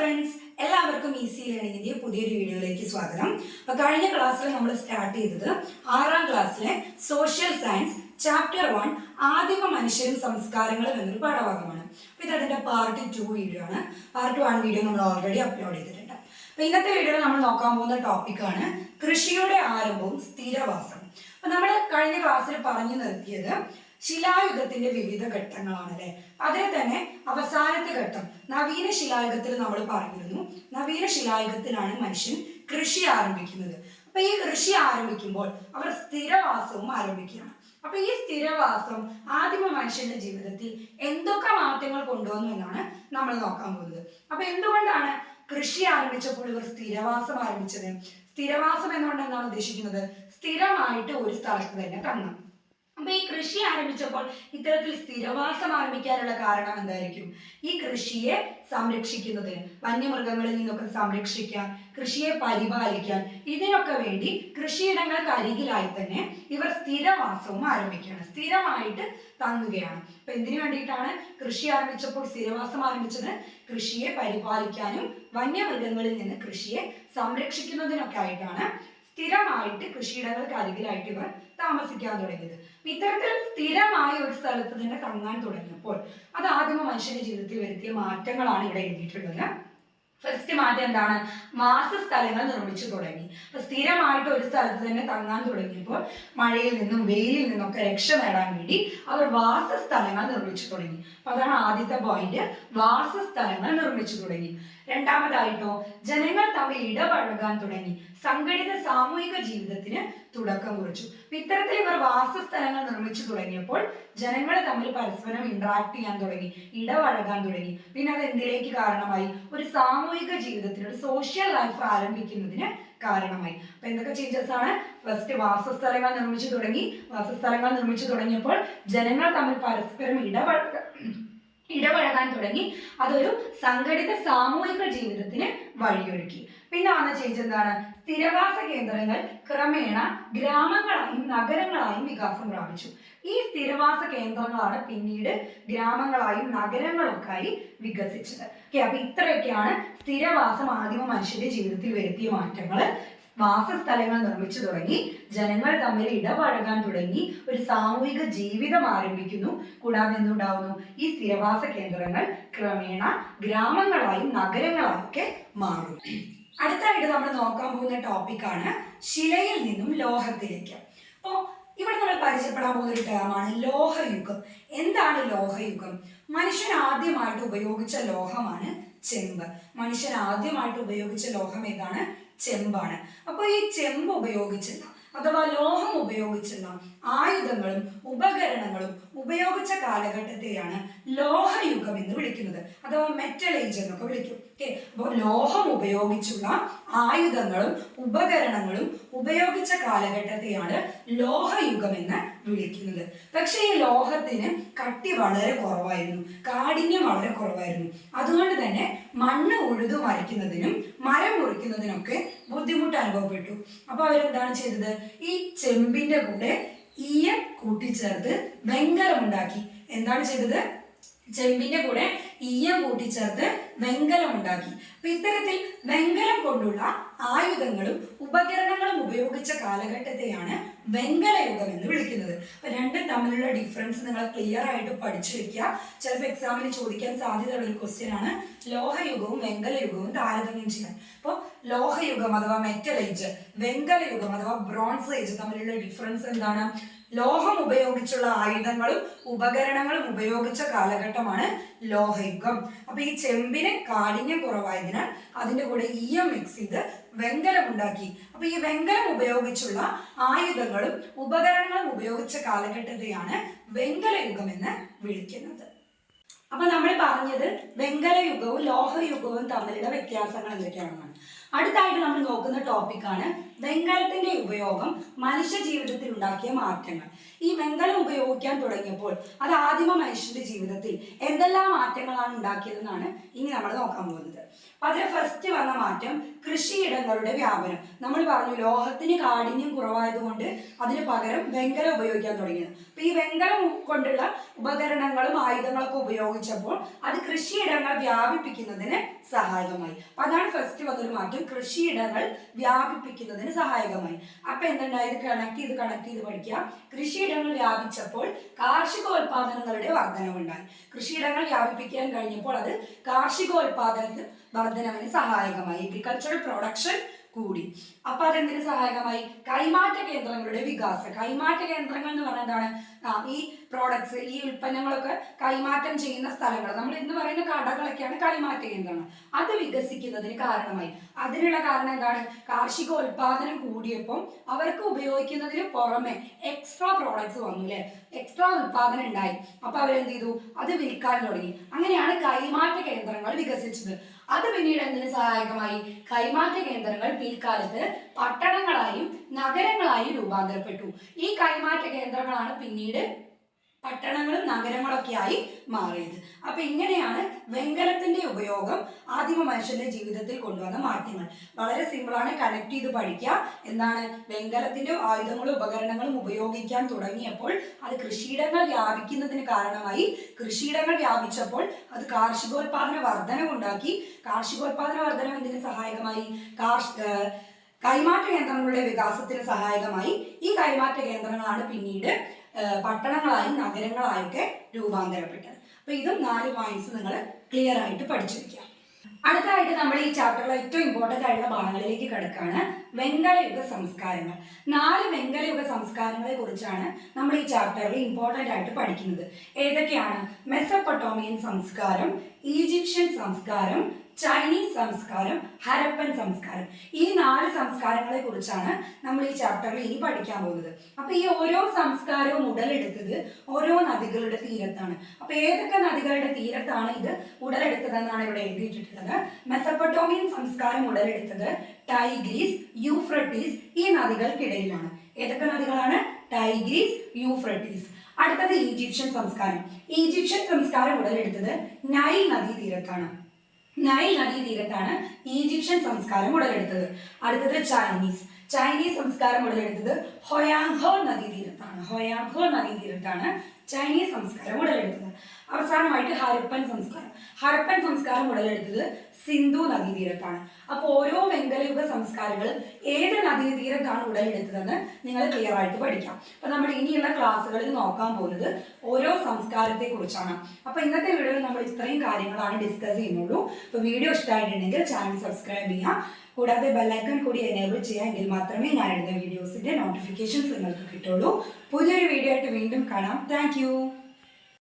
Friends എല്ലാവർക്കും easy ലേണിംഗിന്റെ പുതിയൊരു വീഡിയോയിലേക്ക് സ്വാഗതം. അപ്പൊ കഴിഞ്ഞ ക്ലാസ്സിൽ നമ്മൾ സ്റ്റാർട്ട് ചെയ്തത് ആറാം ക്ലാസ്സിലെ സോഷ്യൽ സയൻസ് ചാപ്റ്റർ വൺ ആദിമ മനുഷ്യരും സംസ്കാരങ്ങളും എന്നൊരു പാഠഭാഗമാണ്. അപ്പോൾ ഇത് അതിന്റെ പാർട്ട് ടു വീഡിയോ ആണ്. പാർട്ട് വൺ വീഡിയോ നമ്മൾ ഓൾറെഡി അപ്ലോഡ് ചെയ്തിട്ടുണ്ട്. അപ്പോൾ ഇന്നത്തെ വീഡിയോയിൽ നമ്മൾ നോക്കാൻ പോകുന്ന ടോപ്പിക്കാണ് കൃഷിയുടെ ആരംഭവും സ്ഥിരവാസം. അപ്പോൾ നമ്മൾ കഴിഞ്ഞ ക്ലാസ്സിൽ പറഞ്ഞു നിർത്തിയത് ശിലായുഗത്തിന്റെ വിവിധ ഘട്ടങ്ങളാണ് അല്ലെ അതിൽ തന്നെ അവസാനത്തെ ഘട്ടം നവീന ശിലായുഗത്തിൽ നമ്മൾ പറഞ്ഞിരുന്നു. നവീന ശിലായുഗത്തിലാണ് മനുഷ്യൻ കൃഷി ആരംഭിക്കുന്നത്. അപ്പൊ ഈ കൃഷി ആരംഭിക്കുമ്പോൾ അവർ സ്ഥിരവാസവും ആരംഭിക്കുകയാണ്. അപ്പൊ ഈ സ്ഥിരവാസം ആദിമ മനുഷ്യന്റെ ജീവിതത്തിൽ എന്തൊക്കെ മാറ്റങ്ങൾ കൊണ്ടുവന്നു എന്നാണ് നമ്മൾ നോക്കാൻ പോകുന്നത്. അപ്പൊ എന്തുകൊണ്ടാണ് കൃഷി ആരംഭിച്ചപ്പോൾ ഇവർ സ്ഥിരവാസം ആരംഭിച്ചത്? സ്ഥിരവാസം എന്നുകൊണ്ട് എന്താണ് ഉദ്ദേശിക്കുന്നത്? സ്ഥിരമായിട്ട് ഒരു സ്ഥലത്ത് തന്നെ തങ്ങാം അപ്പൊ ഈ കൃഷി ആരംഭിച്ചപ്പോൾ ഇത്തരത്തിൽ സ്ഥിരവാസം ആരംഭിക്കാനുള്ള കാരണം എന്തായിരിക്കും? ഈ കൃഷിയെ സംരക്ഷിക്കുന്നതിന് വന്യമൃഗങ്ങളിൽ നിന്നൊക്കെ സംരക്ഷിക്കാൻ കൃഷിയെ പരിപാലിക്കാൻ ഇതിനൊക്കെ വേണ്ടി കൃഷിയിടങ്ങൾക്ക് അരികിലായി തന്നെ ഇവർ സ്ഥിരവാസവും ആരംഭിക്കുകയാണ്. സ്ഥിരമായിട്ട് തങ്ങുകയാണ്. അപ്പൊ എന്തിനു വേണ്ടിയിട്ടാണ് കൃഷി ആരംഭിച്ചപ്പോൾ സ്ഥിരവാസം ആരംഭിച്ചത്? കൃഷിയെ പരിപാലിക്കാനും വന്യമൃഗങ്ങളിൽ നിന്ന് കൃഷിയെ സംരക്ഷിക്കുന്നതിനൊക്കെ ആയിട്ടാണ് സ്ഥിരമായിട്ട് കൃഷിയിടങ്ങൾക്ക് അരികിലായിട്ട് ഇവർ താമസിക്കാൻ തുടങ്ങിയത്. ഇത്തരത്തിൽ സ്ഥിരമായ ഒരു സ്ഥലത്ത് തന്നെ തങ്ങാൻ തുടങ്ങിയപ്പോൾ അത് ആദിമ മനുഷ്യന്റെ ജീവിതത്തിൽ വരുത്തിയ മാറ്റങ്ങളാണ് ഇവിടെ എഴുതിയിട്ടുള്ളത്. ഫസ്റ്റ് മാറ്റം എന്താണ്? വാസസ്ഥലങ്ങൾ നിർമ്മിച്ചു തുടങ്ങി. അപ്പൊ സ്ഥിരമായിട്ട് ഒരു സ്ഥലത്ത് തന്നെ തങ്ങാൻ തുടങ്ങിയപ്പോൾ മഴയിൽ നിന്നും വെയിലിൽ നിന്നൊക്കെ രക്ഷ നേടാൻ വേണ്ടി അവർ വാസസ്ഥലങ്ങൾ നിർമ്മിച്ചു തുടങ്ങി. അപ്പൊ അതാണ് ആദ്യത്തെ പോയിന്റ് വാസസ്ഥലങ്ങൾ നിർമ്മിച്ചു തുടങ്ങി. രണ്ടാമതായിട്ടോ? ജനങ്ങൾ തമ്മിൽ ഇടപഴകാൻ തുടങ്ങി. സംഘടിത സാമൂഹിക ജീവിതത്തിന് തുടക്കം കുറിച്ചു. ഇത്തരത്തിൽ ഇവർ വാസസ്ഥലങ്ങൾ നിർമ്മിച്ചു തുടങ്ങിയപ്പോൾ ജനങ്ങൾ തമ്മിൽ പരസ്പരം ഇന്ററാക്ട് ചെയ്യാൻ തുടങ്ങി ഇടപഴകാൻ തുടങ്ങി. പിന്നെ അത് എന്തിലേക്ക് കാരണമായി? ഒരു സാമൂഹിക ജീവിതത്തിന് ഒരു സോഷ്യൽ ലൈഫ് ആരംഭിക്കുന്നതിന് കാരണമായി. അപ്പൊ എന്തൊക്കെ ചേഞ്ചസ് ആണ്? ഫസ്റ്റ് വാസസ്ഥലങ്ങൾ നിർമ്മിച്ചു തുടങ്ങി. വാസസ്ഥലങ്ങൾ നിർമ്മിച്ചു തുടങ്ങിയപ്പോൾ ജനങ്ങൾ തമ്മിൽ പരസ്പരം ഇടപഴക ഇടപഴകാൻ തുടങ്ങി. അതൊരു സംഘടിത സാമൂഹിക ജീവിതത്തിന് വഴിയൊരുക്കി. പിന്നെ വന്ന ചേഞ്ച് എന്താണ്? സ്ഥിരവാസ കേന്ദ്രങ്ങൾ ക്രമേണ ഗ്രാമങ്ങളായും നഗരങ്ങളായും വികാസം പ്രാപിച്ചു. ഈ സ്ഥിരവാസ കേന്ദ്രങ്ങളാണ് പിന്നീട് ഗ്രാമങ്ങളായും നഗരങ്ങളൊക്കെ ആയി വികസിച്ചത്. ഓക്കെ അപ്പൊ ഇത്രയൊക്കെയാണ് സ്ഥിരവാസം ആദിമ മനുഷ്യന്റെ ജീവിതത്തിൽ വരുത്തിയ മാറ്റങ്ങൾ വാസസ്ഥലങ്ങൾ നിർമ്മിച്ചു തുടങ്ങി. ജനങ്ങൾ തമ്മിൽ ഇടപഴകാൻ തുടങ്ങി. ഒരു സാമൂഹിക ജീവിതം ആരംഭിക്കുന്നു. കൂടാതെ എന്തുണ്ടാവുന്നു? ഈ സ്ഥിരവാസ കേന്ദ്രങ്ങൾ ക്രമേണ ഗ്രാമങ്ങളായും നഗരങ്ങളായും ഒക്കെ മാറും അടുത്തായിട്ട് നമ്മൾ നോക്കാൻ പോകുന്ന ടോപ്പിക്കാണ് ശിലയിൽ നിന്നും ലോഹത്തിലേക്ക്. അപ്പോൾ ഇവിടെ നമ്മൾ പരിചയപ്പെടാൻ പോകുന്ന ഒരു ടേമാണ് ലോഹയുഗം. എന്താണ് ലോഹയുഗം? മനുഷ്യൻ ആദ്യമായിട്ട് ഉപയോഗിച്ച ലോഹമാണ് ചെമ്പ്. മനുഷ്യൻ ആദ്യമായിട്ട് ഉപയോഗിച്ച ലോഹം ഏതാണ്? ചെമ്പാണ്. അപ്പോൾ ഈ ചെമ്പ് ഉപയോഗിച്ചുള്ള അഥവാ ലോഹം ഉപയോഗിച്ചുള്ള ആയുധങ്ങളും ഉപകരണങ്ങളും ഉപയോഗിച്ച കാലഘട്ടത്തെയാണ് ലോഹയുഗം എന്ന് വിളിക്കുന്നത്. അഥവാ മെറ്റൽ ഏജ് എന്നൊക്കെ വിളിക്കും. ഓക്കെ അപ്പോൾ ലോഹം ഉപയോഗിച്ചുള്ള ആയുധങ്ങളും ഉപകരണങ്ങളും ഉപയോഗിച്ച കാലഘട്ടത്തെയാണ് ലോഹയുഗം എന്ന് വിളിക്കുന്നത്. പക്ഷേ ഈ ലോഹത്തിന് കട്ടി വളരെ കുറവായിരുന്നു. കാഠിന്യം വളരെ കുറവായിരുന്നു. അതുകൊണ്ട് തന്നെ മണ്ണ് ഉഴുതു മറിക്കുന്നതിനും മരം മുറിക്കുന്നതിനൊക്കെ ബുദ്ധിമുട്ട് അനുഭവപ്പെട്ടു. അപ്പൊ അവരെന്താണ് ചെയ്തത്? ഈ ചെമ്പിന്റെ കൂടെ ഈയം കൂട്ടിച്ചേർത്ത് വെങ്കലം ഉണ്ടാക്കി എന്താണ് ചെയ്തത്? ചെമ്പിന്റെ കൂടെ ഈയം കൂട്ടിച്ചേർത്ത് വെങ്കലം ഉണ്ടാക്കി. അപ്പൊ ഇത്തരത്തിൽ വെങ്കലം കൊണ്ടുള്ള ആയുധങ്ങളും ഉപകരണങ്ങളും ഉപയോഗിച്ച കാലഘട്ടത്തെയാണ് വെങ്കലയുഗം എന്ന് വിളിക്കുന്നത്. അപ്പൊ രണ്ടും തമ്മിലുള്ള ഡിഫറൻസ് നിങ്ങൾ ക്ലിയർ ആയിട്ട് പഠിച്ചു വെക്കുക. ചിലപ്പോൾ എക്സാമിന് ചോദിക്കാൻ സാധ്യതയുള്ള ഒരു ക്വസ്റ്റ്യൻ ആണ് ലോഹയുഗവും വെങ്കലയുഗവും താരതമ്യം ചെയ്യാൻ. അപ്പോൾ ലോഹയുഗം അഥവാ മെറ്റൽ ഏജ് വെങ്കലയുഗം അഥവാ ബ്രോൺസ് ഏജ് തമ്മിലുള്ള ഡിഫറൻസ് എന്താണ്? ലോഹം ഉപയോഗിച്ചുള്ള ആയുധങ്ങളും ഉപകരണങ്ങളും ഉപയോഗിച്ച കാലഘട്ടമാണ് ലോഹയുഗം. അപ്പൊ ഈ ചെമ്പിന് കാഠിന്യം കുറവായതിനാൽ അതിന്റെ കൂടെ ഈയം മിക്സ് ചെയ്ത് വെങ്കലം ഉണ്ടാക്കി. അപ്പൊ ഈ വെങ്കലം ഉപയോഗിച്ചുള്ള ആയുധങ്ങളും ഉപകരണങ്ങളും ഉപയോഗിച്ച കാലഘട്ടത്തെയാണ് വെങ്കലയുഗം എന്ന് വിളിക്കുന്നത്. അപ്പൊ നമ്മൾ പറഞ്ഞത് വെങ്കലയുഗവും ലോഹയുഗവും തമ്മിലുള്ള വ്യത്യാസങ്ങൾ എന്തൊക്കെയാണെന്നാണ്. അടുത്തായിട്ട് നമ്മൾ നോക്കുന്ന ടോപ്പിക്കാണ് വെങ്കലത്തിന്റെ ഉപയോഗം മനുഷ്യ ജീവിതത്തിൽ ഉണ്ടാക്കിയ മാറ്റങ്ങൾ. ഈ വെങ്കലം ഉപയോഗിക്കാൻ തുടങ്ങിയപ്പോൾ അത് ആദിമ മനുഷ്യന്റെ ജീവിതത്തിൽ എന്തെല്ലാം മാറ്റങ്ങളാണ് ഉണ്ടാക്കിയതെന്നാണ് ഇനി നമ്മൾ നോക്കാൻ പോകുന്നത്. അപ്പൊ അതിൽ ഫസ്റ്റ് വന്ന മാറ്റം കൃഷിയിടങ്ങളുടെ വ്യാപനം. നമ്മൾ പറഞ്ഞു ലോഹത്തിന് കാഠിന്യം കുറവായതുകൊണ്ട് അതിന് പകരം വെങ്കലം ഉപയോഗിക്കാൻ തുടങ്ങിയത്. അപ്പൊ ഈ വെങ്കലം കൊണ്ടുള്ള ഉപകരണങ്ങളും ആയുധങ്ങളൊക്കെ ഉപയോഗിച്ചപ്പോൾ അത് കൃഷിയിടങ്ങൾ വ്യാപിപ്പിക്കുന്നതിന് സഹായകമായി. അപ്പൊ അതാണ് ഫസ്റ്റ് വന്നൊരു മാറ്റം. കൃഷിയിടങ്ങൾ വ്യാപിപ്പിക്കുന്നതിന് സഹായകമായി. അപ്പൊ എന്തുണ്ടായത്? കണക്ട് ചെയ്ത് കണക്ട് ചെയ്ത് പഠിക്കാം കൃഷിയിടങ്ങൾ വ്യാപിച്ചപ്പോൾ കാർഷികോൽപാദനങ്ങളുടെ വർധനവുണ്ടായി. കൃഷിയിടങ്ങൾ വ്യാപിപ്പിക്കാൻ കഴിഞ്ഞപ്പോൾ അത് കാർഷികോൽപാദനത്തിന് വർധനവിന് സഹായകമായി. അഗ്രികൾച്ചറൽ പ്രൊഡക്ഷൻ കൂടി. അപ്പൊ അതെന്തിനു സഹായകമായി? കൈമാറ്റ കേന്ദ്രങ്ങളുടെ വികാസം. കൈമാറ്റ കേന്ദ്രങ്ങൾ എന്ന് പറഞ്ഞാൽ എന്താണ്? ഈ പ്രോഡക്ട്സ് ഈ ഉൽപ്പന്നങ്ങളൊക്കെ കൈമാറ്റം ചെയ്യുന്ന സ്ഥലങ്ങൾ. നമ്മൾ ഇന്ന് പറയുന്ന കടകളൊക്കെയാണ് കൈമാറ്റ കേന്ദ്രങ്ങൾ. അത് വികസിക്കുന്നതിന് കാരണമായി. അതിനുള്ള കാരണം എന്താണ്? കാർഷിക ഉൽപാദനം കൂടിയപ്പോൾ അവർക്ക് ഉപയോഗിക്കുന്നതിന് പുറമെ എക്സ്ട്രാ പ്രോഡക്ട്സ് വന്നു അല്ലെ എക്സ്ട്രാ ഉൽപാദനം ഉണ്ടായി. അപ്പൊ അവരെന്ത് ചെയ്തു? അത് വിൽക്കാൻ തുടങ്ങി. അങ്ങനെയാണ് കൈമാറ്റ കേന്ദ്രങ്ങൾ വികസിച്ചത്. അത് പിന്നീട് എന്തിനു സഹായകമായി? കൈമാറ്റ കേന്ദ്രങ്ങൾ പിൽക്കാലത്ത് പട്ടണങ്ങളായും നഗരങ്ങളായും രൂപാന്തരപ്പെട്ടു. ഈ കൈമാറ്റ കേന്ദ്രങ്ങളാണ് പിന്നീട് പട്ടണങ്ങളും നഗരങ്ങളൊക്കെ ആയി മാറിയത്. അപ്പൊ ഇങ്ങനെയാണ് വെങ്കലത്തിന്റെ ഉപയോഗം ആദിമ മനുഷ്യന്റെ ജീവിതത്തിൽ കൊണ്ടുവന്ന മാറ്റങ്ങൾ. വളരെ സിമ്പിളാണ് കണക്ട് ചെയ്ത് പഠിക്കുക എന്താണ് വെങ്കലത്തിന്റെ ആയുധങ്ങളും ഉപകരണങ്ങളും ഉപയോഗിക്കാൻ തുടങ്ങിയപ്പോൾ അത് കൃഷിയിടങ്ങൾ വ്യാപിക്കുന്നതിന് കാരണമായി. കൃഷിയിടങ്ങൾ വ്യാപിച്ചപ്പോൾ അത് കാർഷികോത്പാദന വർധനവുണ്ടാക്കി. കാർഷികോത്പാദന വർധനം എന്തിനു സഹായകമായി? കാർഷ ഏർ കൈമാറ്റ കേന്ദ്രങ്ങളുടെ വികാസത്തിന് സഹായകമായി ഈ കൈമാറ്റ കേന്ദ്രങ്ങളാണ് പിന്നീട് പട്ടണങ്ങളായും നഗരങ്ങളായൊക്കെ രൂപാന്തരപ്പെട്ടത്. അപ്പൊ ഇതും നാല് പോയിന്റ്സ് നിങ്ങൾ ക്ലിയർ ആയിട്ട് പഠിച്ചിരിക്കുക. അടുത്തായിട്ട് നമ്മൾ ഈ ചാപ്റ്ററിലെ ഏറ്റവും ഇമ്പോർട്ടന്റ് ആയിട്ടുള്ള ഭാഗങ്ങളിലേക്ക് കിടക്കാണ് വെങ്കലയുഗ സംസ്കാരങ്ങൾ. നാല് വെങ്കലയുഗ സംസ്കാരങ്ങളെ കുറിച്ചാണ് നമ്മൾ ഈ ചാപ്റ്ററിൽ ഇമ്പോർട്ടന്റ് ആയിട്ട് പഠിക്കുന്നത്. ഏതൊക്കെയാണ്? മെസ്സപ്പൊട്ടോമിയൻ സംസ്കാരം ഈജിപ്ഷ്യൻ സംസ്കാരം ചൈനീസ് സംസ്കാരം ഹരപ്പൻ സംസ്കാരം. ഈ നാല് സംസ്കാരങ്ങളെ കുറിച്ചാണ് നമ്മൾ ഈ ചാപ്റ്ററിൽ ഇനി പഠിക്കാൻ പോകുന്നത്. അപ്പൊ ഈ ഓരോ സംസ്കാരവും ഉടലെടുത്തത് ഓരോ നദികളുടെ തീരത്താണ്. അപ്പൊ ഏതൊക്കെ നദികളുടെ തീരത്താണ് ഇത് ഉടലെടുത്തതെന്നാണ് ഇവിടെ എഴുതിയിട്ടുള്ളത്. മെസപ്പൊട്ടോമിയൻ സംസ്കാരം ഉടലെടുത്തത് ടൈഗ്രീസ് യൂഫ്രട്ടീസ് ഈ നദികൾക്കിടയിലാണ്. ഏതൊക്കെ നദികളാണ്? Tigris Euphrates. അടുത്തത് ഈജിപ്ഷ്യൻ സംസ്കാരം. ഈജിപ്ഷ്യൻ സംസ്കാരം ഉടലെടുത്തത് നൈൽ നദീതീരത്താണ്. നൈൽ നദീതീരത്താണ് ഈജിപ്ഷ്യൻ സംസ്കാരം ഉടലെടുത്തത്. അടുത്തത് ചൈനീസ്. ചൈനീസ് സംസ്കാരം ഉടലെടുത്തത് ഹൊയാങ്ഹോ നദീതീരത്താണ്. ഹൊയാങ്ഹോ നദീതീരത്താണ് ചൈനീസ് സംസ്കാരം ഉടലെടുത്തത്. അവസാനമായിട്ട് ഹരപ്പൻ സംസ്കാരം. ഹരപ്പൻ സംസ്കാരം ഉടലെടുത്തത് സിന്ധു നദീതീരത്താണ്. അപ്പോൾ ഓരോ വെങ്കലയുഗ സംസ്കാരങ്ങളും ഏത് നദീതീരത്താണ് ഉടലെടുത്തതെന്ന് നിങ്ങൾ ക്ലിയർ ആയിട്ട് പഠിക്കാം. അപ്പൊ നമ്മൾ ഇനിയുള്ള ക്ലാസ്സുകളിൽ നോക്കാൻ പോകുന്നത് ഓരോ സംസ്കാരത്തെ കുറിച്ചാണ് അപ്പൊ ഇന്നത്തെ വീഡിയോയിൽ നമ്മൾ ഇത്രയും കാര്യങ്ങളാണ് ഡിസ്കസ് ചെയ്യുന്നുള്ളൂ. അപ്പൊ വീഡിയോ ഇഷ്ടമായിട്ടുണ്ടെങ്കിൽ ചാനൽ സബ്സ്ക്രൈബ് ചെയ്യാം കൂടാതെ ബെല്ലൈക്കൺ കൂടി എനേബിൾ ചെയ്യാമെങ്കിൽ മാത്രമേ ഞാൻ ഇടുന്ന വീഡിയോസിന്റെ നോട്ടിഫിക്കേഷൻസ് നിങ്ങൾക്ക് കിട്ടുള്ളൂ. പുതിയൊരു വീഡിയോ ആയിട്ട് വീണ്ടും കാണാം. താങ്ക്